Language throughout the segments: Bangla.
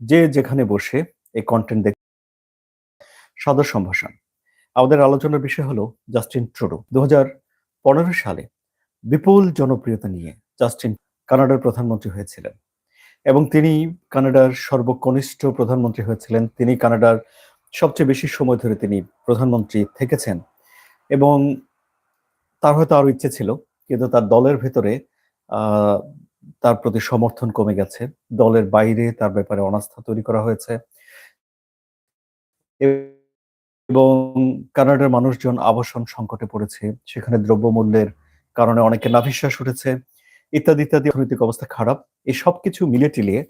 যে যেখানে বসে এই কন্টেন্ট দেখ সদর সম্ভাষণ। আমাদের আলোচনার বিষয় হলো জাস্টিন ট্রুডো দু সালে বিপুল জনপ্রিয়তা নিয়ে জাস্টিন কানাডার প্রধানমন্ত্রী হয়েছিলেন এবং তিনি কানাডার সর্বকনিষ্ঠ প্রধানমন্ত্রী হয়েছিলেন। তিনি কানাডার সবচেয়ে বেশি সময় ধরে তিনি প্রধানমন্ত্রী থেকেছেন এবং তার হয়তো আরও ইচ্ছে ছিল, কিন্তু তার দলের ভেতরে তার প্রতি সমর্থন কমে গেছে। দলের বাইরে তার ব্যাপারে অনাস্থা তৈরি করা হয়েছে। এবং কানাডার মানুষজন আবাসন সংকটে পড়েছে। সেখানে দ্রব্যমূল্যের কারণে অনেকে নাভিশ্বাস উঠেছে। ইত্যাদি ইত্যাদি অর্থনৈতিক অবস্থা খারাপ। এই সব কিছু মিলিয়ে টিলিয়ে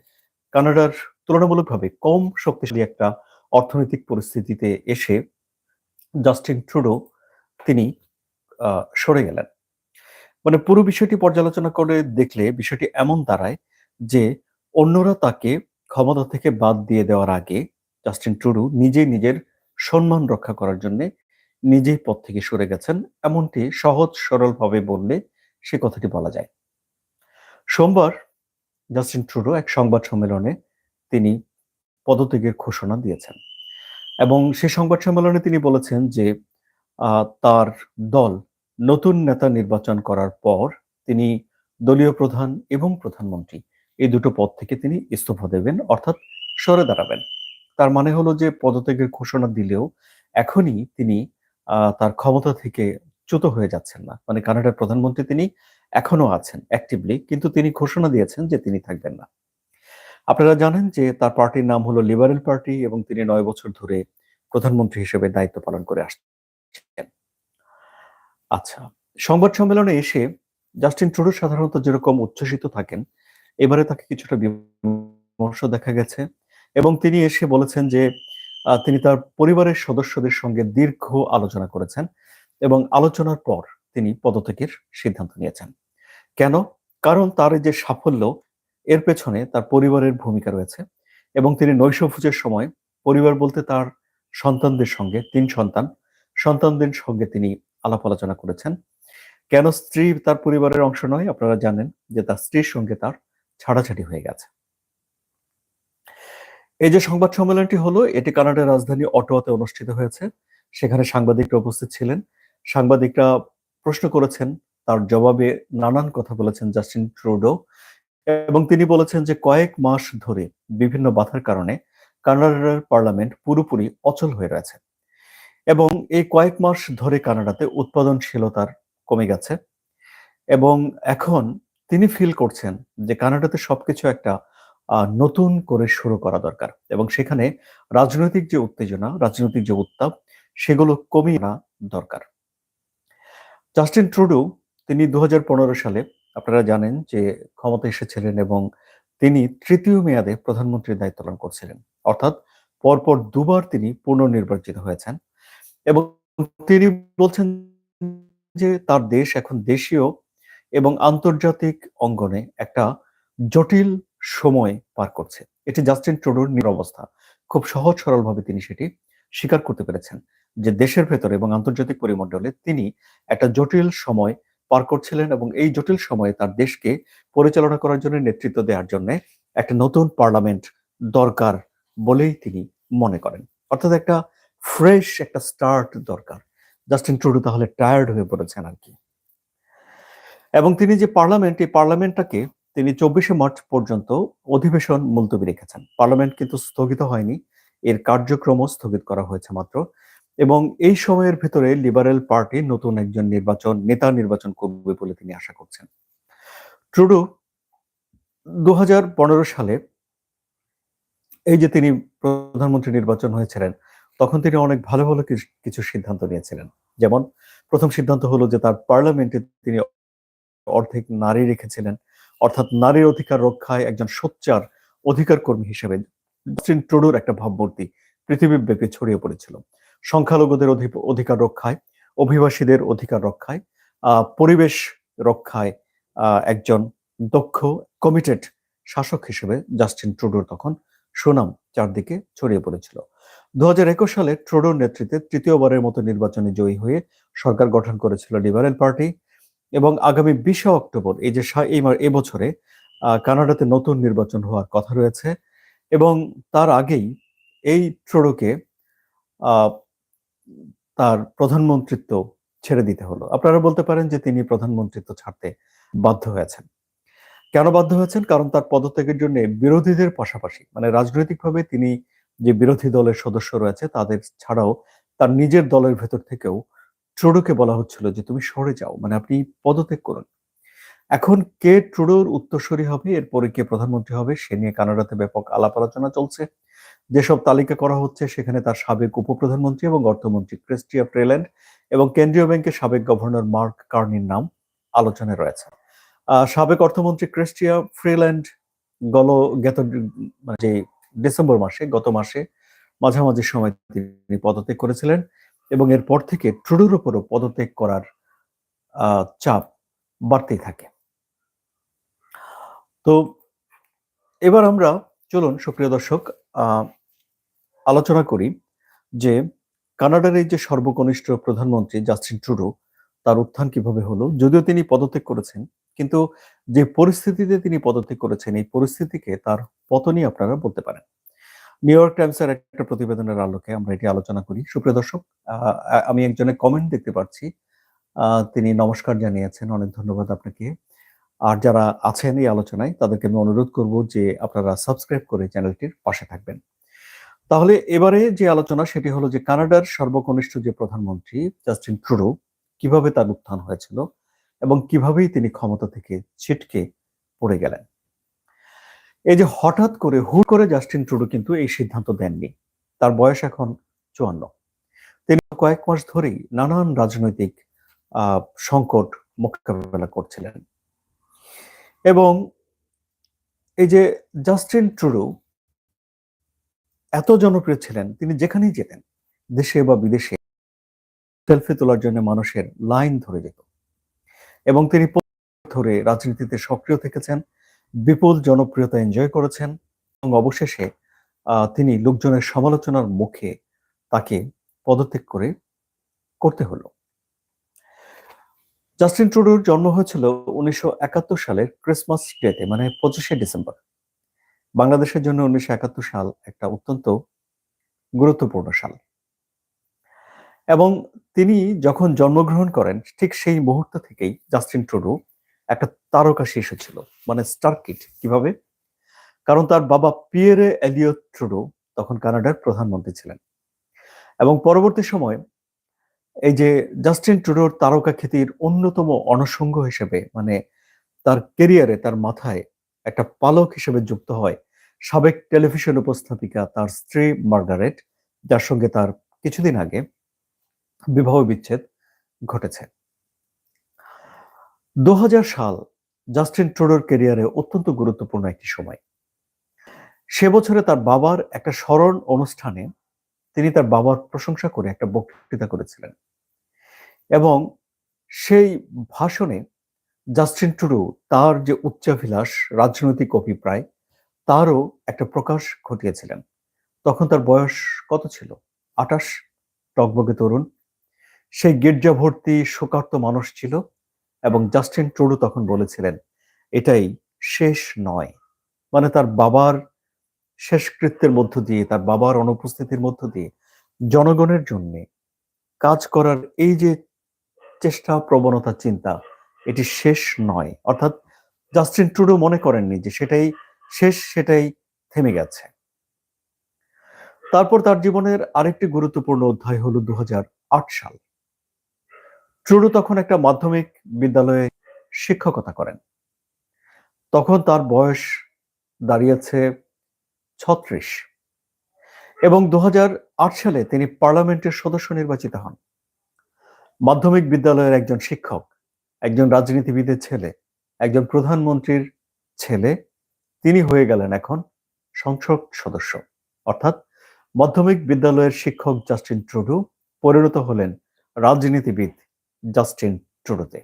কানাডার তুলনামূলকভাবে কম শক্তিশালী একটা অর্থনৈতিক পরিস্থিতিতে এসে জাস্টিন ট্রুডো তিনি সরে গেলেন। মানে পুরো বিষয়টি পর্যালোচনা করে দেখলে বিষয়টি এমন দাঁড়ায় যে অন্যরা তাকে ক্ষমতা থেকে বাদ দিয়ে দেওয়ার আগে জাস্টিন ট্রুডু নিজেই নিজের সম্মান রক্ষা করার জন্য নিজেই পদ থেকে সরে গেছেন, এমনটি সহজ সরলভাবে বললে সে কথাটি বলা যায়। সোমবার জাস্টিন ট্রুডো এক সংবাদ সম্মেলনে তিনি পদত্যাগের ঘোষণা দিয়েছেন এবং সেই সংবাদ সম্মেলনে তিনি বলেছেন যে তার দল নতুন নেতা নির্বাচন করার পর তিনি দলীয় প্রধান এবং প্রধানমন্ত্রী। এই দুটো পদ থেকে তিনি ইস্তফা দেবেন, অর্থাৎ সরে দাঁড়াবেন। তার মানে হলো যে পদত্যাগের ঘোষণা দিলেও এখনই তিনি তার ক্ষমতা থেকে চ্যুত হয়ে যাচ্ছেন না। মানে কানাডার প্রধানমন্ত্রী তিনি এখনও আছেন অ্যাক্টিভলি কিন্তু তিনি ঘোষণা দিয়েছেন যে তিনি থাকবেন না। আপনারা জানেন যে তার পার্টির নাম হলো লিবারেল পার্টি এবং তিনি নয় বছর ধরে প্রধানমন্ত্রী হিসেবে দায়িত্ব পালন করে আসছেন। আচ্ছা সংবাদ সম্মেলনে এসে জাস্টিন ট্রুডো সাধারণত যেরকম উচ্ছ্বসিত থাকেন, এবারে তাকে কিছুটা বিমর্ষ দেখা গেছে এবং তিনি এসে বলেছেন যে তিনি তার পরিবারের সদস্যদের সঙ্গে দীর্ঘ আলোচনা করেছেন এবং আলোচনার পর তিনি পদত্যাগের সিদ্ধান্ত নিয়েছেন। কেন? কারণ তার যে সাফল্য, এর পেছনে তার পরিবারের ভূমিকা রয়েছে এবং তিনি নৈশভোজের সময় পরিবার বলতে তার সন্তানদের সঙ্গে, তিন সন্তান, সন্তানদের সঙ্গে তিনি আলাপ আলোচনা করেছেন। কেন স্ত্রী তার পরিবারের অংশ নয়? আপনারা জানেন যে তার স্ত্রীর সঙ্গে তার ছাড়াছাড়ি হয়ে গেছে। এই যে সংবাদ সম্মেলনটি হলো, এটি কানাডার রাজধানী অটোয়াতে অনুষ্ঠিত হয়েছে। সেখানে সাংবাদিকরা উপস্থিত ছিলেন। সাংবাদিকরা প্রশ্ন করেছেন, তার জবাবে নানান কথা বলেছেন জাস্টিন ট্রুডো এবং তিনি বলেছেন যে কয়েক মাস ধরে বিভিন্ন বাধার কারণে কানাডার পার্লামেন্ট পুরোপুরি অচল হয়ে রয়েছে। এবং এই কয়েক মাস ধরে কানাডাতে উৎপাদনশীলতার কমে গেছে। এবং এখন তিনি ফিল করছেন যে কানাডাতে সবকিছু একটা নতুন করে শুরু করা দরকার। এবং সেখানে রাজনৈতিক যে উত্তেজনা, রাজনৈতিক যে উত্তাপ, সেগুলো কমিয়ে আনা দরকার। জাস্টিন ট্রুডু তিনি দু হাজার পনেরো সালে, আপনারা জানেন যে ক্ষমতা এসেছিলেন এবং তিনি তৃতীয় মেয়াদে প্রধানমন্ত্রীর দায়িত্ব পালন করছিলেন। অর্থাৎ পরপর দুবার তিনি পুনর্নির্বাচিত হয়েছেন। এবং তিনি বলছেন যে তার দেশ এখন দেশীয় এবং আন্তর্জাতিক অঙ্গনে একটা জটিল সময় পার করছে। এটি জাস্টিন ট্রুডোর নিরবস্থা খুব সহজ সরলভাবে তিনি সেটি স্বীকার করতে পেরেছেন যে দেশের ভেতরে এবং আন্তর্জাতিক পরিমণ্ডলে তিনি একটা জটিল সময় পার করছিলেন এবং এই জটিল সময়ে তার দেশকে পরিচালনা করার জন্য নেতৃত্ব দেওয়ার জন্য একটা নতুন পার্লামেন্ট দরকার বলেই তিনি মনে করেন। অর্থাৎ একটা ফ্রেশ একটা স্টার্ট দরকার। জাস্টিন ট্রুডো তাহলে টায়ার্ড হয়ে পড়েছেন আর কি। এবং তিনি যে পার্লামেন্ট, এই পার্লামেন্টটাকে তিনি চব্বিশে মার্চ পর্যন্ত অধিবেশন মুলতবি রেখেছেন। পার্লামেন্ট কিন্তু স্থগিত হয়নি, এর কার্যক্রমও স্থগিত করা হয়েছে মাত্র। এবং এই সময়ের ভিতরে লিবারেল পার্টি নতুন একজন নির্বাচন, নেতা নির্বাচন করবে বলে তিনি আশা করছেন। ট্রুডো দু সালে এই যে তিনি প্রধানমন্ত্রী নির্বাচন হয়েছিলেন তখন তিনি অনেক ভালো ভালো কিছু- সিদ্ধান্ত নিয়েছিলেন। যেমন, প্রথম সিদ্ধান্ত হলো যে তার পার্লামেন্টে তিনি অর্ধেক নারী রেখেছিলেন। অর্থাৎ নারীর অধিকার রক্ষায় একজন সোচ্চার অধিকার কর্মী হিসেবে জাস্টিন ট্রুডোর একটা ভাবমূর্তি পৃথিবীব্যাপী ছড়িয়ে পড়েছিল। সংখ্যালঘুদের অধি- অধিকার রক্ষায়, অভিবাসীদের অধিকার রক্ষায় পরিবেশ রক্ষায় একজন দক্ষ কমিটেড শাসক হিসেবে জাস্টিন ট্রুডোর তখন সুনাম চারদিকে ছড়িয়ে পড়েছিল। দু হাজার একুশ সালে ট্রুডোর নেতৃত্বে তৃতীয়বারের মতো নির্বাচনে জয়ী হয়ে সরকার গঠন করেছিল লিবারেল পার্টি এবং আগামী বিশে অক্টোবর এই যে এই আহ, কানাডাতে নতুন নির্বাচন হওয়ার কথা রয়েছে এবং তার আগেই এই ট্রোডোকে তার প্রধানমন্ত্রিত্ব ছেড়ে দিতে হলো। আপনারা বলতে পারেন যে তিনি প্রধানমন্ত্রিত্ব ছাড়তে বাধ্য হয়েছেন। কেন বাধ্য হয়েছেন? কারণ তার পদত্যাগের জন্য বিরোধীদের পাশাপাশি মানে রাজনৈতিকভাবে তিনি যে বিরোধী দলের সদস্য রয়েছে, তাদের ছাড়াও তার নিজের দলের ভেতর থেকেও ট্রুডোকে বলা হচ্ছিল যে, তুমি সরে যাও মানে আপনি পদত্যাগ করুন। এখন কে ট্রুডোর উত্তরসূরি হবে, এরপরে কে প্রধানমন্ত্রী হবে, সে নিয়ে কানাডাতে ব্যাপক আলাপ আলোচনা চলছে। যেসব তালিকা করা হচ্ছে, সেখানে তার সাবেক উপপ্রধানমন্ত্রী এবং অর্থমন্ত্রী ক্রিস্টিয়া প্রেল্যান্ড এবং কেন্দ্রীয় ব্যাংকের সাবেক গভর্নর মার্ক কার্নির নাম আলোচনায় রয়েছে। সাবেক অর্থমন্ত্রী ক্রিস্টিয়া ফ্রিল্যান্ড গল মানে যে ডিসেম্বর মাসে, গত মাসে মাঝামাঝি সময় তিনি পদত্যাগ করেছিলেন এবং এরপর থেকে ট্রুডোর উপরও পদত্যাগ করার চাপ বাড়তেই থাকে। তো এবার আমরা চলুন, সুপ্রিয় দর্শক আলোচনা করি যে কানাডার এই যে সর্বকনিষ্ঠ প্রধানমন্ত্রী জাস্টিন ট্রুডো, তার উত্থান কীভাবে হলো, যদিও তিনি পদত্যাগ করেছেন কিন্তু যে পরিস্থিতিতে তিনি পদত্যাগ করেছেন, এই পরিস্থিতিকে তার পতনই আপনারা বলতে পারেন। নিউ ইয়র্ক টাইমসের একটা প্রতিবেদনের আলোকে আমরা এটি আলোচনা করি। সুপ্রিয় দর্শক আমি একজনের কমেন্ট দেখতে পাচ্ছি। তিনি নমস্কার জানিয়েছেন, অনেক ধন্যবাদ আপনাকে। আর যারা আছেন এই আলোচনায়, তাদেরকে আমি অনুরোধ করব যে আপনারা সাবস্ক্রাইব করে চ্যানেলটির পাশে থাকবেন। তাহলে এবারে যে আলোচনা, সেটি হলো যে কানাডার সর্বকনিষ্ঠ যে প্রধানমন্ত্রী, জাস্টিন ট্রুডো, কীভাবে তার উত্থান হয়েছিল এবং কিভাবেই তিনি ক্ষমতা থেকে ছিটকে পড়ে গেলেন। এই যে হঠাৎ করে হুট করে জাস্টিন ট্রুডো কিন্তু এই সিদ্ধান্ত দেননি। তার বয়স এখন চুয়ান্ন। তিনি কয়েক মাস ধরেই নানান রাজনৈতিক সংকট মোকাবেলা করছিলেন। এবং এই যে জাস্টিন ট্রুডো এত জনপ্রিয় ছিলেন, তিনি যেখানেই যেতেন, দেশে বা বিদেশে, সেলফি তোলার জন্য মানুষের লাইন ধরে যেত। এবং তিনি ধরে রাজনীতিতে সক্রিয় থেকেছেন, বিপুল জনপ্রিয়তা এনজয় করেছেন এবং অবশেষে তিনি লোকজনের সমালোচনার মুখে তাকে পদত্যাগ করে করতে হলো। জাস্টিন ট্রুডোর জন্ম হয়েছিল উনিশশো একাত্তর সালের ক্রিসমাস ডেতে মানে পঁচিশে ডিসেম্বর। বাংলাদেশের জন্য উনিশশো একাত্তর সাল একটা অত্যন্ত গুরুত্বপূর্ণ সাল। এবং তিনি যখন জন্মগ্রহণ করেন, ঠিক সেই মুহূর্ত থেকেই জাস্টিন ট্রুডো একটা তারকা শিশু ছিল মানে স্টার কিট কীভাবে? কারণ তার বাবা পিয়েরে এলিয়ট ট্রুডো তখন কানাডার প্রধানমন্ত্রী ছিলেন। এবং পরবর্তী সময় এই যে জাস্টিন ট্রুডোর তারকা খ্যাতির অন্যতম অনসঙ্গ হিসেবে মানে তার কেরিয়ারে তার মাথায় একটা পালক হিসেবে যুক্ত হয় সাবেক টেলিভিশন উপস্থাপিকা তার স্ত্রী মার্গারেট, যার সঙ্গে তার কিছুদিন আগে বিবাহ বিচ্ছেদ ঘটেছে। দু হাজার সাল জাস্টিন ট্রুডোর কেরিয়ারে অত্যন্ত গুরুত্বপূর্ণ একটি সময়। সে বছরে তার বাবার একটা স্মরণ অনুষ্ঠানে তিনি তার বাবার প্রশংসা করে একটা বক্তৃতা করেছিলেন। এবং সেই ভাষণে জাস্টিন টুডু তার যে উচ্চাভিলাষ, রাজনৈতিক অভিপ্রায়, তারও একটা প্রকাশ ঘটিয়েছিলেন। তখন তার বয়স কত ছিল? আটাশ টকবগে তরুণ। সেই গির্জা ভর্তি শোকার্ত মানুষ ছিল এবং জাস্টিন ট্রুডু তখন বলেছিলেন, এটাই শেষ নয়। মানে তার বাবার শেষকৃত্যের মধ্য দিয়ে, তার বাবার অনুপস্থিতির মধ্য দিয়ে জনগণের জন্য কাজ করার এই যে চেষ্টা, প্রবণতা, চিন্তা, এটি শেষ নয়। অর্থাৎ জাস্টিন ট্রুডো মনে করেননি যে সেটাই শেষ, সেটাই থেমে গেছে। তারপর তার জীবনের আরেকটি গুরুত্বপূর্ণ অধ্যায় হলো দু হাজার আট সাল। ট্রুডো তখন একটা মাধ্যমিক বিদ্যালয়ে শিক্ষকতা করেন। তখন তার বয়স দাঁড়িয়েছে ছত্রিশ এবং দু হাজার আট সালে তিনি পার্লামেন্টের সদস্য নির্বাচিত হন। মাধ্যমিক বিদ্যালয়ের একজন শিক্ষক, একজন রাজনীতিবিদের ছেলে, একজন প্রধানমন্ত্রীর ছেলে, তিনি হয়ে গেলেন এখন সংসদ সদস্য। অর্থাৎ মাধ্যমিক বিদ্যালয়ের শিক্ষক জাস্টিন ট্রুডু পরিণত হলেন রাজনীতিবিদ জাস্টিন ট্রুডোতে।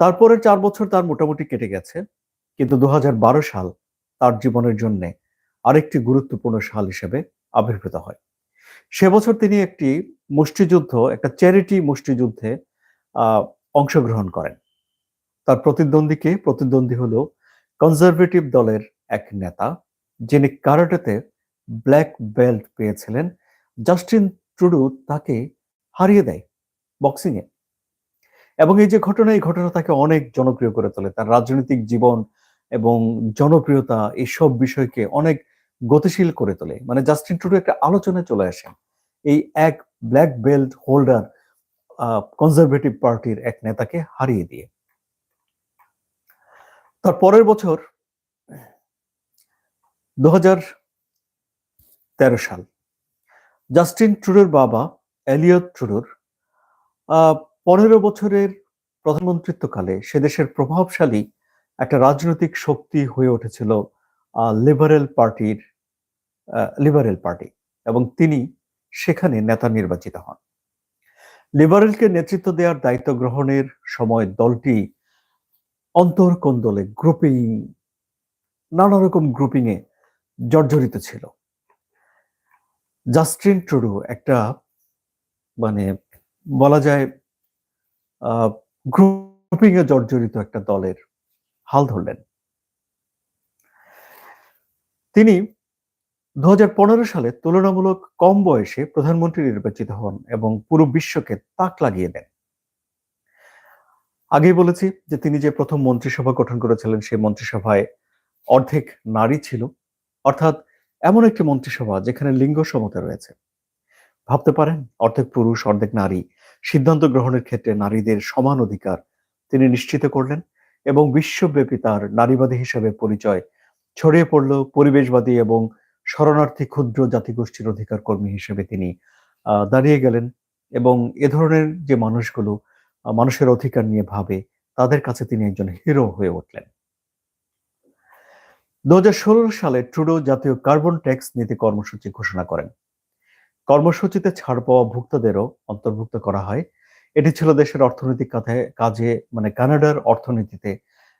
তারপরে চার বছর তার মোটামুটি কেটে গেছে, কিন্তু দু হাজার বারো সাল তার জীবনের জন্য আরেকটি গুরুত্বপূর্ণ সাল হিসেবে আবির্ভূত হয়। সে বছর তিনি একটি মুষ্টিযুদ্ধ, একটা চ্যারিটি মুষ্টিযুদ্ধে অংশগ্রহণ করেন। তার প্রতিদ্বন্দ্বীকে, প্রতিদ্বন্দ্বী হল কনজারভেটিভ দলের এক নেতা, যিনি কারাটেতে ব্ল্যাক বেল্ট পেয়েছিলেন। জাস্টিন ট্রুডু তাকে হারিয়ে দেয়। বক্সিং এ। এবং এই যে ঘটনা, এই ঘটনা তাকে অনেক জনপ্রিয় করে তোলে। তার রাজনৈতিক জীবন এবং জনপ্রিয়তা এইসব বিষয়কে অনেক গতিশীল করে তোলে। মানে জাস্টিন ট্রুডু একটা আলোচনায় চলে আসেন। এই এক ব্ল্যাক বেল্ট হোল্ডার কনজারভেটিভ পার্টির এক নেতাকে হারিয়ে দিয়ে। তার পরের বছর দু সাল জাস্টিন ট্রুডোর বাবা এলিয়ট ট্রুডোর পনেরো বছরের প্রধানমন্ত্রিত্বকালে সে দেশের প্রভাবশালী একটা রাজনৈতিক শক্তি হয়ে উঠেছিল লিবারেল পার্টির লিবারেল পার্টি এবং তিনি সেখানে নেতা নির্বাচিত হন। লিবারেলকে নেতৃত্ব দেওয়ার দায়িত্ব গ্রহণের সময় দলটি অন্তর্কন্দলে গ্রুপিং নানা রকম গ্রুপিং এ জর্জরিত ছিল। জাস্টিন ট্রুডো একটা মানে বলা যায় গ্রুপিং এ জর্জরিত একটা দলের হাল ধরলেন। তিনি দু সালে তুলনামূলক কম বয়সে প্রধানমন্ত্রী নির্বাচিত হন এবং পুরো বিশ্বকে তাক লাগিয়ে দেন। আগেই বলেছি যে তিনি যে প্রথম মন্ত্রিসভা গঠন করেছিলেন সেই মন্ত্রিসভায় অর্ধেক নারী ছিল। অর্থাৎ এমন একটি মন্ত্রিসভা যেখানে লিঙ্গ সমতা রয়েছে। ভাবতে পারেন, অর্ধেক পুরুষ, অর্ধেক নারী সিদ্ধান্ত গ্রহণের ক্ষেত্রে নারীদের সমান অধিকার তিনি নিশ্চিত করলেন এবং বিশ্বব্যাপী তার নারীবাদী হিসেবে পরিচয় ছড়িয়ে পড়ল পরিবেশবাদী এবং শরণার্থী ক্ষুদ্র জাতিগোষ্ঠীর অধিকার কর্মী হিসেবে তিনি দাঁড়িয়ে গেলেন এবং এ ধরনের যে মানুষগুলো মানুষের অধিকার নিয়ে ভাবে, তাদের কাছে তিনি একজন হিরো হয়ে উঠলেন। দু হাজার ষোলো সালে ট্রুডো জাতীয় কার্বন ট্যাক্স নীতি কর্মসূচি ঘোষণা করেন। কর্মসূচিতে ছাড় পাওয়া ভুক্তদেরও অন্তর্ভুক্ত করা হয়। এটি ছিল দেশের অর্থনৈতিক কাজে মানে কানাডার অর্থনীতিতে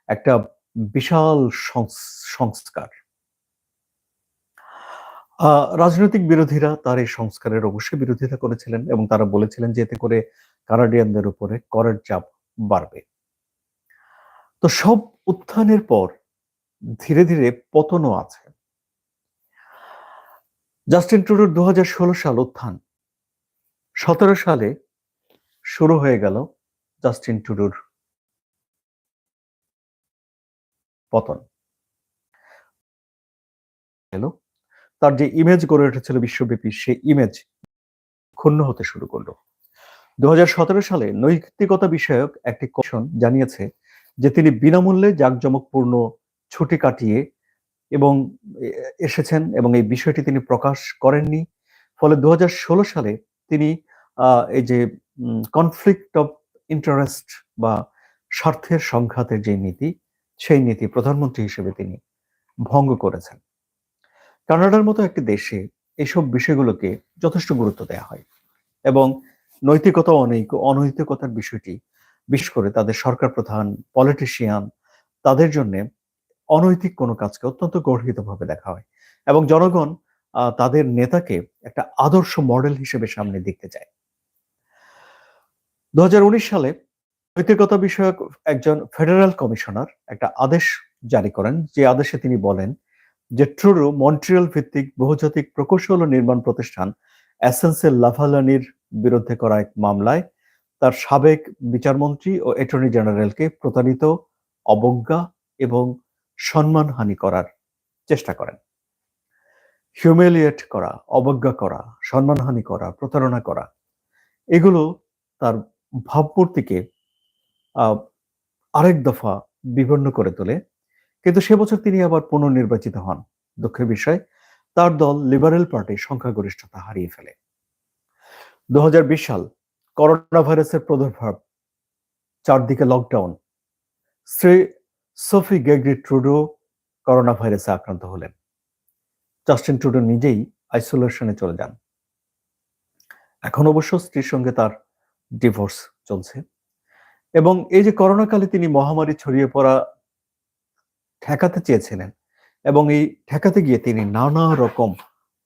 একটা বিশাল সংস্কার। রাজনৈতিক বিরোধীরা তার এই সংস্কারের অবশ্যই বিরোধিতা করেছিলেন এবং তারা বলেছিলেন যে এতে করে কানাডিয়ানদের উপরে করের চাপ বাড়বে। তো সব উত্থানের পর ধীরে ধীরে পতনও আছে। জাস্টিন ট্রুডোর দু সাল উত্থান। সতেরো সালে শুরু হয়ে গেল জাস্টিন টুডুর পতন। তার যে ইমেজ গড়ে উঠেছিল বিশ্বব্যাপী সেই ইমেজ ক্ষুণ্ণ হতে শুরু করল। দু হাজার সতেরো সালে নৈতিকতা বিষয়ক একটি কমিশন জানিয়েছে যে তিনি বিনামূল্যে জাঁকজমকপূর্ণ ছুটি কাটিয়ে এবং এসেছেন এবং এই বিষয়টি তিনি প্রকাশ করেননি। ফলে দু হাজার ষোলো সালে তিনি এই যে কনফ্লিক্ট অফ ইন্টারেস্ট বা স্বার্থের সংঘাতের যে নীতি, সেই নীতি প্রধানমন্ত্রী হিসেবে তিনি ভঙ্গ করেছেন। কানাডার মতো একটি দেশে এসব বিষয়গুলোকে যথেষ্ট গুরুত্ব দেওয়া হয় এবং নৈতিকতা অনেক, অনৈতিকতার বিষয়টি বিশেষ করে তাদের সরকার প্রধান পলিটিশিয়ান তাদের জন্য অনৈতিক কোনো কাজকে অত্যন্ত গর্হিতভাবে দেখা হয় এবং জনগণ তাদের নেতাকে একটা আদর্শ মডেল হিসেবে সামনে দেখতে চায়। দুহাজার উনিশ সালে নৈতিকতা বিষয়ক একজন ফেডারেল কমিশনার একটা আদেশ জারি করেন। যে আদেশে তিনি বলেন যে, ট্রুরু মন্ট্রিয়াল ভিত্তিক বহুজাতিক প্রকৌশল ও নির্মাণ প্রতিষ্ঠান অ্যাসেন্সেল লাভালানির বিরুদ্ধে করা এক মামলায় তার সাবেক বিচারমন্ত্রী ও অ্যাটর্নি জেনারেলকে প্রতারিত, অবজ্ঞা এবং সম্মানহানি করার চেষ্টা করেন। হিউমিলিয়েট করা, অবজ্ঞা করা, সম্মানহানি করা, প্রতারণা করা, এগুলো তার ভাবমূর্তিকে আরেক দফা বিপন্ন করে তোলে। কিন্তু সে বছর তিনি আবার পুনর্নির্বাচিত হন দুঃখের বিষয়। তার দল লিবারেল পার্টি সংখ্যাগরিষ্ঠতা হারিয়ে ফেলে। দু হাজার বিশ সাল করোনা ভাইরাসের প্রাদুর্ভাব চারদিকে lockdown Shri Sophie Gregoire Trudeau corona ভাইরাসে আক্রান্ত হলেন। জাস্টিন ট্রুডো নিজেই আইসোলেশনে চলে যান। এখন অবশ্য স্ত্রীর সঙ্গে তার ডিভোর্স চলছে। এবং এই যে করোনাকালে তিনি মহামারী ছড়িয়ে পড়া ঠেকাতে চেয়েছিলেন এবং এই ঠেকাতে গিয়ে তিনি নানা রকম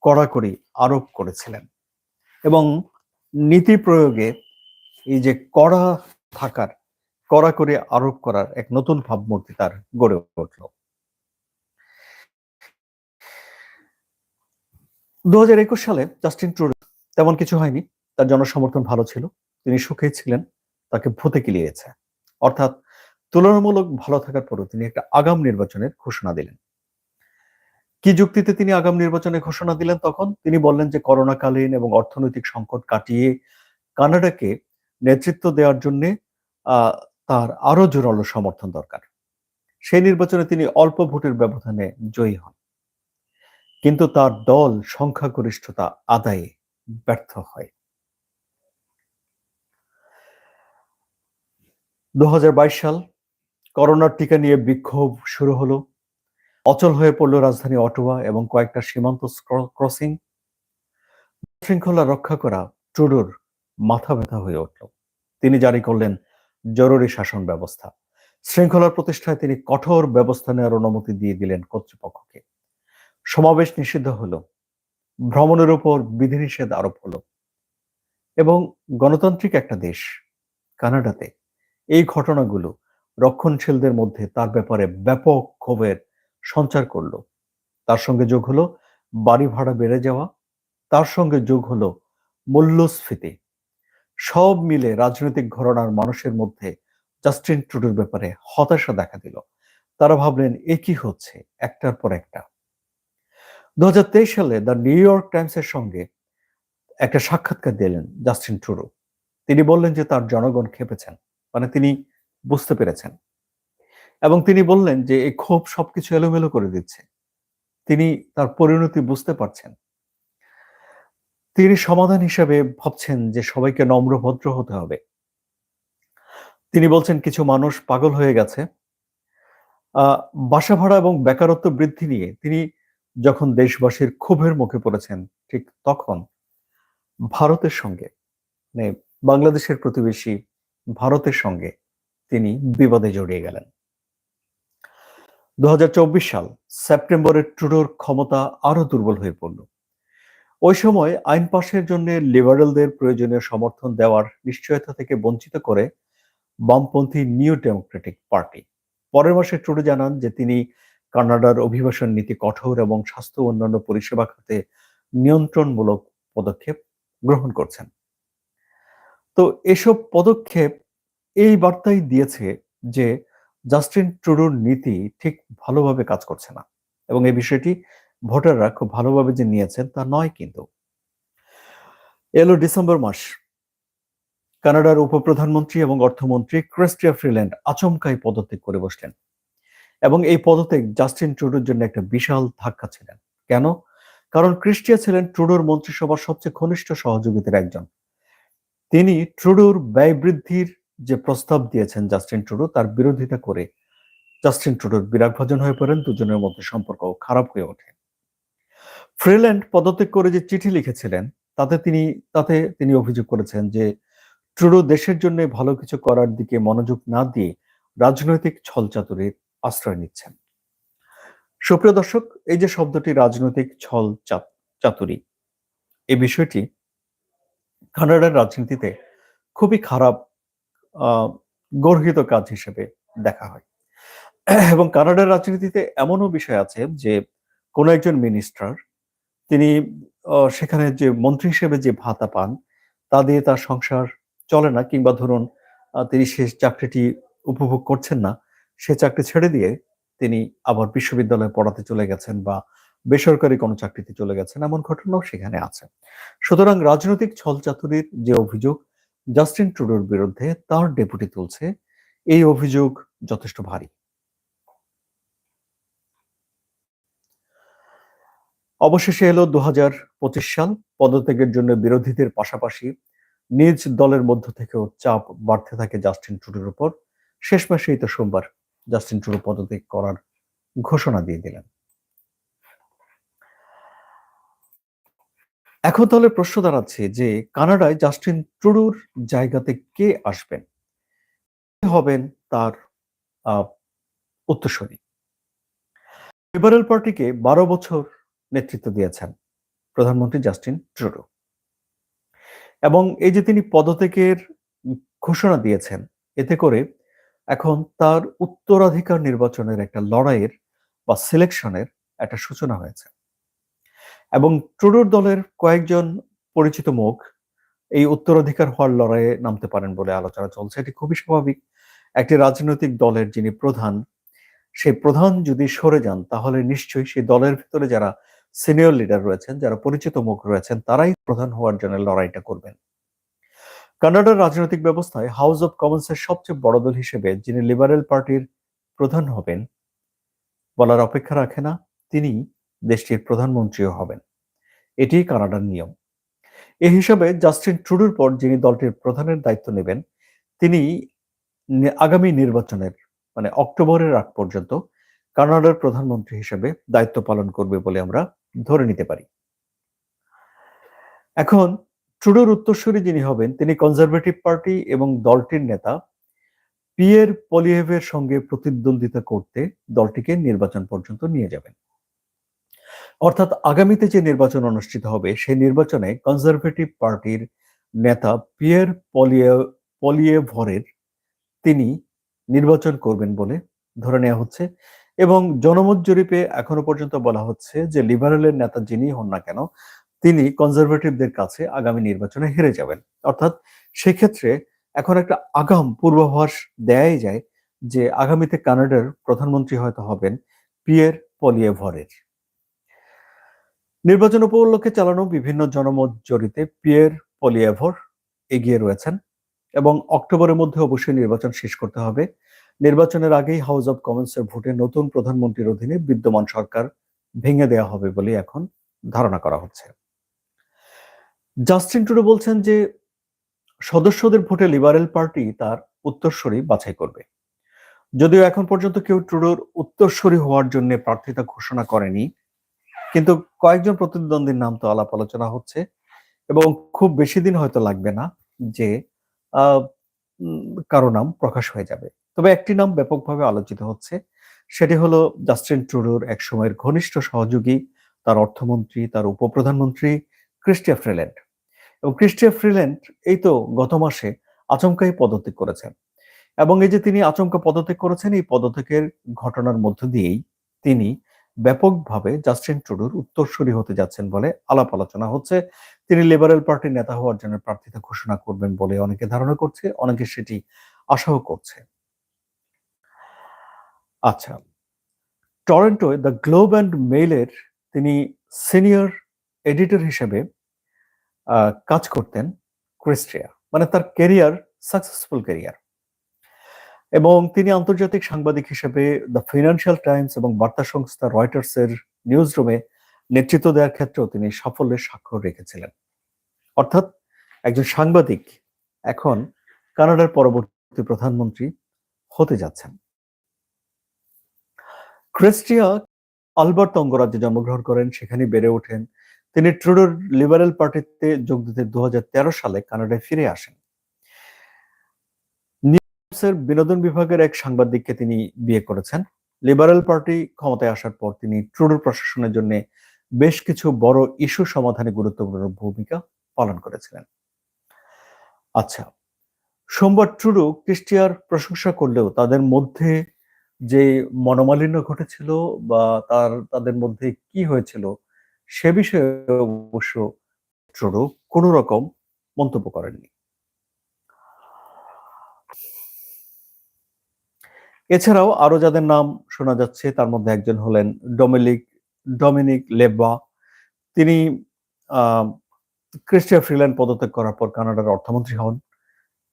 কড়াকড়ি আরোপ করেছিলেন। এবং নীতি প্রয়োগে এই যে কড়া থাকার কড়া করে আরোপ করার এক নতুন ভাবমূর্তি তার গড়ে উঠল। দু সালে জাস্টিন ট্রুডো তেমন কিছু হয়নি, তার জনসমর্থন ভালো ছিল, তিনি সুখে ছিলেন, তাকে ভূতে কিলিয়েছে। অর্থাৎ তুলনামূলক ভালো থাকার পরও তিনি একটা আগাম নির্বাচনের ঘোষণা দিলেন। কি যুক্তিতে তিনি আগাম নির্বাচনের ঘোষণা দিলেন তখন? তিনি বললেন যে করোনাকালীন এবং অর্থনৈতিক সংকট কাটিয়ে কানাডাকে নেতৃত্ব দেওয়ার জন্য তার আরও জোরালো সমর্থন দরকার। সেই নির্বাচনে তিনি অল্প ভোটের ব্যবধানে জয়ী হন। কিন্তু তার দল সংখ্যাগরিষ্ঠতা আদায়ে ব্যর্থ হয়। দু হাজার বাইশ সাল করোনার টিকা নিয়ে বিক্ষোভ শুরু হলো। অচল হয়ে পড়ল রাজধানী অটোয়া এবং কয়েকটা সীমান্ত ক্রসিং। শৃঙ্খলা রক্ষা করা ট্রুডোর মাথা ব্যথা হয়ে উঠল। তিনি জারি করলেন জরুরি শাসন ব্যবস্থা। শৃঙ্খলার প্রতিষ্ঠায় তিনি কঠোর ব্যবস্থা নেওয়ার অনুমতি দিয়ে দিলেন কর্তৃপক্ষকে। সমাবেশ নিষিদ্ধ হলো। ভ্রমণের উপর বিধিনিষেধ আরোপ হলো। এবং গণতান্ত্রিক একটা দেশ, কানাডাতে, এই ঘটনাগুলো রক্ষণশীলদের মধ্যে তার ব্যাপারে ব্যাপক ক্ষোভের সঞ্চার করল। তার সঙ্গে যোগ হলো বাড়ি ভাড়া বেড়ে যাওয়া, তার সঙ্গে যোগ হলো মূল্যস্ফীতি। সব মিলে রাজনৈতিক ঘটনার মানুষের মধ্যে জাস্টিন ট্রুডোর ব্যাপারে হতাশা দেখা দিল। তারা ভাবলেন, এ কি হচ্ছে? একটার পর একটা। দু সালে দ্য নিউ ইয়র্ক টাইমসের সঙ্গে একটা সাক্ষাৎকার দিলেন জাস্টিন ট্রুডো। তিনি বললেন যে তার জনগণ খেপেছেন মানে তিনি বুঝতে পেরেছেন। এবং তিনি বললেন যে এই ক্ষোভ সবকিছু এলোমেলো করে দিচ্ছে। তিনি তার পরিণতি বুঝতে পারছেন। তিনি সমাধান হিসাবে ভাবছেন যে সবাইকে নম্রভদ্র হতে হবে। তিনি বলছেন, কিছু মানুষ পাগল হয়ে গেছে। বাসা ভাড়া এবং বেকারত্ব বৃদ্ধি নিয়ে তিনি যখন দেশবাসীর ক্ষোভের মুখে পড়েছেন, ঠিক তখন ভারতের সঙ্গে মানে বাংলাদেশের প্রতিবেশী ভারতের সঙ্গে তিনি বিবাদে জড়িয়ে গেলেন। দু হাজার চব্বিশ সাল সেপ্টেম্বরের ট্রুডোর ক্ষমতা আরও দুর্বল হয়ে পড়ল। ওই সময় আইন পাশের জন্য লিবারেলদের প্রয়োজনীয় সমর্থন দেওয়ার নিশ্চয়তা থেকে বঞ্চিত করে বামপন্থী নিউ ডেমোক্রেটিক পার্টি। পরের মাসে ট্রুডো জানান যে তিনি কানাডার অভিবাসন নীতি কঠোর এবং স্বাস্থ্য অন্যান্য পরিষেবা খাতে নিয়ন্ত্রণমূলক পদক্ষেপ গ্রহণ করছেন। তো এসব পদক্ষেপ এই বার্তাই দিয়েছে যে জাস্টিন ট্রুডোর নীতি ঠিক ভালোভাবে কাজ করছে না এবং এই বিষয়টি ভোটাররা খুব ভালোভাবে যে নিয়েছেন তা নয় কিন্তু। এলো ডিসেম্বর মাস। কানাডার উপপ্রধানমন্ত্রী এবং অর্থমন্ত্রী ক্রিস্টিয়া ফ্রিল্যান্ড আচমকাই পদত্যাগ করে বসলেন এবং এই পদত্যাগ জাস্টিন ট্রুডোর জন্য একটা বিশাল ধাক্কা ছিলেন। কেন? কারণ ক্রিস্টিয়া ছিলেন ট্রুডোর মন্ত্রিসভার সবচেয়ে ঘনিষ্ঠ সহযোগীদের একজন। তিনি ট্রুডোর ব্যয় বৃদ্ধির যে প্রস্তাব দিয়েছেন জাস্টিন ট্রুডো, তার বিরোধিতা করে জাস্টিন ট্রুডোর বিরাগভাজন হয়ে পড়েন, দুজনের মধ্যে সম্পর্ক খারাপ হয়ে ওঠে। ফ্রিল্যান্ড পদত্যাগ করে যে চিঠি লিখেছিলেন, তাতে তিনি তাতে তিনি অভিযোগ করেছেন যে ট্রুডো দেশের জন্য ভালো কিছু করার দিকে মনোযোগ না দিয়ে রাজনৈতিক ছলচাতুরির আশ্রয় নিচ্ছেন। সুপ্রিয় দর্শক, এই যে শব্দটি রাজনৈতিক ছল চাতুরি, এই বিষয়টি কানাডার রাজনীতিতে খুবই খারাপ গর্হিত কাজ হিসেবে দেখা হয়। এবং কানাডার রাজনীতিতে এমনও বিষয় আছে যে কোন একজন মিনিস্টার তিনি সেখানে যে মন্ত্রী হিসেবে যে ভাতা পান, তা দিয়ে তার সংসার চলে না কিংবা ধরুন তিনি সে চাকরিটি উপভোগ করছেন না, সে চাকরি ছেড়ে দিয়ে তিনি আবার বিশ্ববিদ্যালয়ে পড়াতে চলে গেছেন বা বেসরকারি কোনো চাকরিতে চলে গেছেন, এমন ঘটনাও সেখানে আছে। সুতরাং রাজনৈতিক ছলচাতুরির যে অভিযোগ জাস্টিন ট্রুডোর বিরুদ্ধে তার ডেপুটি তুলছে, এই অভিযোগ যথেষ্ট ভারী। অবশেষে এলো দু হাজার পঁচিশ সাল। পদত্যাগের জন্য বিরোধীদের পাশাপাশি নিজ দলের মধ্য থেকেও চাপ বাড়তে থাকে জাস্টিন ট্রুডোর উপর। শেষ মাসেই তো সোমবার জাস্টিন ট্রুডো পদত্যাগ করার ঘোষণা দিয়ে দিলেন। এখন তাহলে প্রশ্ন দাঁড়াচ্ছে যে, কানাডায় জাস্টিন ট্রুডোর জায়গাতে কে আসবেন? হবেন তার উত্তরসূরি? লিবারেল পার্টিকে বারো বছর নেতৃত্ব দিয়েছেন প্রধানমন্ত্রী জাস্টিন ট্রুডো। এবং এই যে তিনি পদত্যাগের ঘোষণা দিয়েছেন, এতে করে এখন তার উত্তরাধিকার নির্বাচনের একটা লড়াইয়ের বা সিলেকশনের একটা সূচনা হয়েছে। এবং ট্রুডোর দলের কয়েকজন পরিচিত মুখ এই উত্তরাধিকার হওয়ার লড়াইয়ে নামতে পারেন বলে আলোচনা চলছে। এটি খুবই স্বাভাবিক। একটি রাজনৈতিক দলের যিনি প্রধান, সেই প্রধান যদি সরে যান, তাহলে নিশ্চয়ই সেই দলের ভিতরে যারা সিনিয়র লিডার রয়েছেন, যারা পরিচিত মুখ রয়েছেন, তারাই প্রধান হওয়ার জন্য লড়াইটা করবেন। কানাডার রাজনৈতিক ব্যবস্থায় হাউস অব কমন্সের সবচেয়ে বড় দল হিসেবে যিনি লিবারেল পার্টির প্রধান হবেন, বলার অপেক্ষা রাখে না, তিনি দেশটির প্রধানমন্ত্রীও হবেন। এটি কানাডার নিয়ম। এ হিসাবে জাস্টিন ট্রুডোর পর যিনি দলটির প্রধানের দায়িত্ব নেবেন, তিনি আগামী নির্বাচনের মানে অক্টোবরের আগ পর্যন্ত কানাডার প্রধানমন্ত্রী হিসেবে দায়িত্ব পালন করবে বলে আমরা ধরে নিতে পারি। এখন ট্রুডোর উত্তরসূরি যিনি হবেন, তিনি কনজারভেটিভ পার্টি এবং দলটির নেতা। পিয়ের পলিয়েভের সঙ্গে প্রতিদ্বন্দ্বিতা করতে দলটিকে নির্বাচন পর্যন্ত নিয়ে যাবেন। অর্থাৎ আগামীতে যে নির্বাচন অনুষ্ঠিত হবে, সেই নির্বাচনে কনজারভেটিভ পার্টির নেতা পিয়ের পলিয়ে, পলিয়েভরের তিনি নির্বাচন করবেন বলে ধরে নেওয়া হচ্ছে। এবং জনমত জরিপে এখনও পর্যন্ত বলা হচ্ছে যে লিবারেলের নেতা যিনি হন না কেন, তিনি কনজারভেটিভদের কাছে আগামী নির্বাচনে হেরে যাবেন। অর্থাৎ সেক্ষেত্রে এখন একটা আগাম পূর্বাভাস দেয়াই যায় যে আগামীতে কানাডার প্রধানমন্ত্রী হয়তো হবেন পিয়ের পলিয়েভরের। নির্বাচন উপলক্ষে চালানো বিভিন্ন জনমত জরিতে পিয়ের পলিয়েভর এগিয়ে রয়েছেন এবং অক্টোবরের মধ্যে অবশ্যই নির্বাচন শেষ করতে হবে। নির্বাচনের আগেই হাউস অব কমন্সের ভোটে নতুন প্রধানমন্ত্রীর অধীনে বিদ্যমান সরকার ভেঙে দেওয়া হবে বলে এখন ধারণা করা হচ্ছে। জাস্টিন টুডো বলছেন যে, সদস্যদের ভোটে লিবারেল পার্টি তার উত্তরসূরি বাছাই করবে। যদিও এখন পর্যন্ত কেউ ট্রুডোর উত্তরসূরি হওয়ার জন্য প্রার্থিতা ঘোষণা করেনি, কিন্তু কয়েকজন প্রতিদ্বন্দ্বীর নাম তো আলাপ আলোচনা হচ্ছে এবং খুব বেশি দিন হয়তো লাগবে না যে কারও নাম প্রকাশ হয়ে যাবে। তবে একটি নাম ব্যাপকভাবে আলোচিত হচ্ছে। সেটি হলো জাস্টিন ট্রুডোর এক সময়ের ঘনিষ্ঠ সহযোগী, তার অর্থমন্ত্রী, তার উপপ্রধানমন্ত্রী ক্রিস্টিয়া ফ্রিল্যান্ড। এবং ক্রিস্টিয়া ফ্রিল্যান্ড এই তো গত মাসে আচমকাই পদত্যাগ করেছেন। এবং এই যে তিনি আচমকা পদত্যাগ করেছেন, এই পদত্যাগের ঘটনার মধ্য দিয়েই তিনি ব্যাপকভাবে জাস্টিন ট্রুডোর উত্তরসূরি হতে যাচ্ছেন বলে আলাপ আলোচনা হচ্ছে। তিনি লিবারেল পার্টির নেতা হওয়ার জন্য প্রার্থিতা ঘোষণা করবেন বলে অনেকে ধারণা করছে, অনেকে সেটি আশাও করছে। আচ্ছা টরেন্টোয় দ্য গ্লোব অ্যান্ড মেইলের তিনি সিনিয়র এডিটর হিসেবে কাজ করতেন ক্রিস্ট্রিয়া মানে তার কেরিয়ার সাকসেসফুল কেরিয়ার এবং তিনি আন্তর্জাতিক সাংবাদিক হিসেবে দ্য ফিনান্সিয়াল টাইমস এবং বার্তা সংস্থা রয়টার্সের নিউজ রুমে নেতৃত্ব দেওয়ার ক্ষেত্রেও তিনি সাফল্যের স্বাক্ষর রেখেছিলেন। অর্থাৎ একজন সাংবাদিক এখন কানাডার পরবর্তী প্রধানমন্ত্রী হতে যাচ্ছেন। ক্রিস্টিয়া আলবার্ট অঙ্গরাজ্যে জন্মগ্রহণ করেন সেখানে বেড়ে ওঠেন। তিনি ট্রুডোর লিবারেল পার্টিতে যোগ দিতে দু সালে কানাডায় ফিরে আসেন। নিউজের বিনোদন বিভাগের এক সাংবাদিককে তিনি বিয়ে করেছেন। লিবারেল পার্টি ক্ষমতায় আসার পর তিনি ট্রুডোর প্রশাসনের জন্য বেশ কিছু বড় ইস্যু সমাধানে গুরুত্বপূর্ণ ভূমিকা পালন করেছিলেন। আচ্ছা সোমবার ট্রুডো ক্রিস্টিয়ার প্রশংসা করলেও তাদের মধ্যে যে মনোমালিন্য ঘটেছিল বা তার, তাদের মধ্যে কি হয়েছিল, সে বিষয়ে অবশ্য ট্রুডো কোনো রকম মন্তব্য করেননি। এছাড়াও আরও যাদের নাম শোনা যাচ্ছে, তার মধ্যে একজন হলেন ডোমিনিক, ডমিনিক লেবা তিনি ক্রিস্টিয়া ফ্রিল্যান্ড পদত্যাগ করার পর কানাডার অর্থমন্ত্রী হন।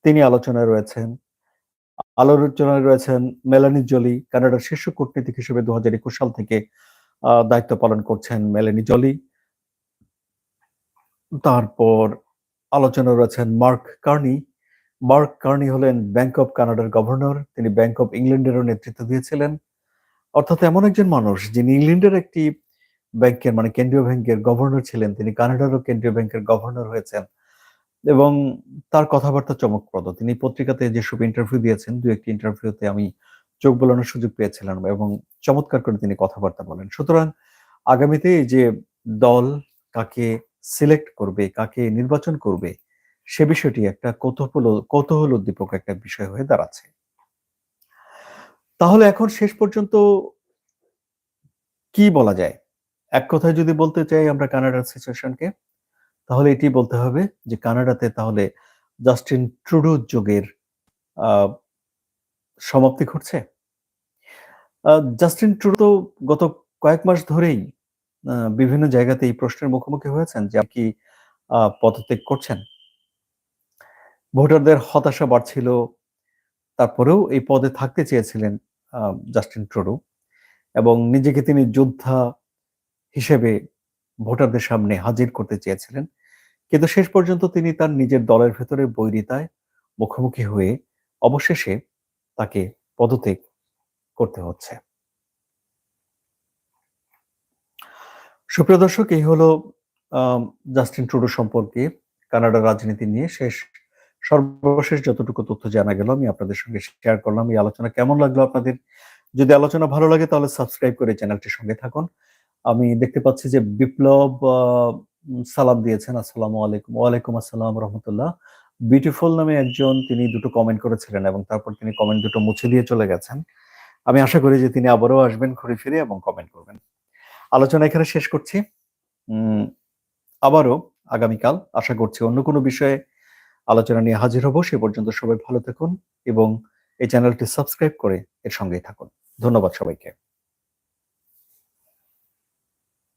তিনি আলোচনায় রয়েছেন। আলোচনায় রয়েছেন মেলানি জলি, কানাডার শীর্ষ কূটনীতিক হিসেবে দু হাজার একুশ সাল থেকে দায়িত্ব পালন করছেন মেলানি জলি। তারপর আলোচনা রয়েছেন মার্ক কার্নি। মার্ক কার্নি হলেন ব্যাংক অফ কানাডার গভর্নর। তিনি ব্যাংক অব ইংল্যান্ডেরও নেতৃত্ব দিয়েছিলেন। অর্থাৎ এমন একজন মানুষ যিনি ইংল্যান্ডের একটি ব্যাংকের মানে কেন্দ্রীয় ব্যাংকের গভর্নর ছিলেন। তিনি কানাডারও কেন্দ্রীয় ব্যাংকের গভর্নর হয়েছেন। এবং তার কথাবার্তা চমকপ্রদ। তিনি পত্রিকাতে যেসব ইন্টারভিউ দিয়েছেন, দু একটি ইন্টারভিউতে আমি চোখ বোলানোর সুযোগ পেয়েছিলাম এবং চমৎকার করে তিনি কথাবার্তা বলেন। সুতরাং আগামীতে যে দল কাকে সিলেক্ট করবে, কাকে নির্বাচন করবে, সে বিষয়টি একটা কৌতূহল কৌতূহল উদ্দীপক একটা বিষয় হয়ে দাঁড়াচ্ছে। তাহলে এখন শেষ পর্যন্ত কি বলা যায়? এক কথায় যদি বলতে চাই আমরা কানাডার সিচুয়েশনকে তাহলে এটি বলতে হবে যে কানাডাতে তাহলে জাস্টিন ট্রুডো যুগের সমাপ্তি ঘটছে। জাস্টিন ট্রুডো গত কয়েক মাস ধরেই বিভিন্ন জায়গাতে এই প্রশ্নের মুখোমুখি হয়েছেন যে কি পদত্যাগ করছেন। ভোটারদের হতাশা বাড়ছিল, তারপরেও এই পদে থাকতে চেয়েছিলেন জাস্টিন ট্রুডো এবং নিজেকে তিনি যোদ্ধা হিসেবে ভোটারদের সামনে হাজির করতে চেয়েছিলেন। কিন্তু শেষ পর্যন্ত তিনি তার নিজের দলের ভেতরে বৈরিতায় মুখোমুখি হয়ে অবশেষে তাকে পদত্যাগ করতে হচ্ছে। সুপ্রিয় দর্শক, এই হলো জাস্টিন ট্রুডো সম্পর্কে কানাডার রাজনীতি নিয়ে শেষ সর্বশেষ যতটুকু তথ্য জানা গেল আমি আপনাদের সঙ্গে শেয়ার করলাম। এই আলোচনা কেমন লাগল আপনাদের? যদি আলোচনা ভালো লাগে তাহলে সাবস্ক্রাইব করে চ্যানেলটির সঙ্গে থাকুন। আমি দেখতে পাচ্ছি যে বিপ্লব সালাম দিয়েছেন, আসসালামু আলাইকুম। ওয়ালাইকুম আসসালাম রহমতুল্লাহ। বিউটিফুল নামে একজন তিনি দুটো কমেন্ট করেছিলেন এবং তারপর তিনি কমেন্ট দুটো মুছে দিয়ে চলে গেছেন। আমি আশা করি যে তিনি আবারও আসবেন ঘুরে ফিরে এবং কমেন্ট করবেন। আলোচনা এখানে শেষ করছি। আবারও আগামীকাল আশা করছি অন্য কোনো বিষয়ে আলোচনা নিয়ে হাজির হব। সে পর্যন্ত সবাই ভালো থাকুন এবং এই চ্যানেলটি সাবস্ক্রাইব করে এর সঙ্গেই থাকুন। ধন্যবাদ সবাইকে।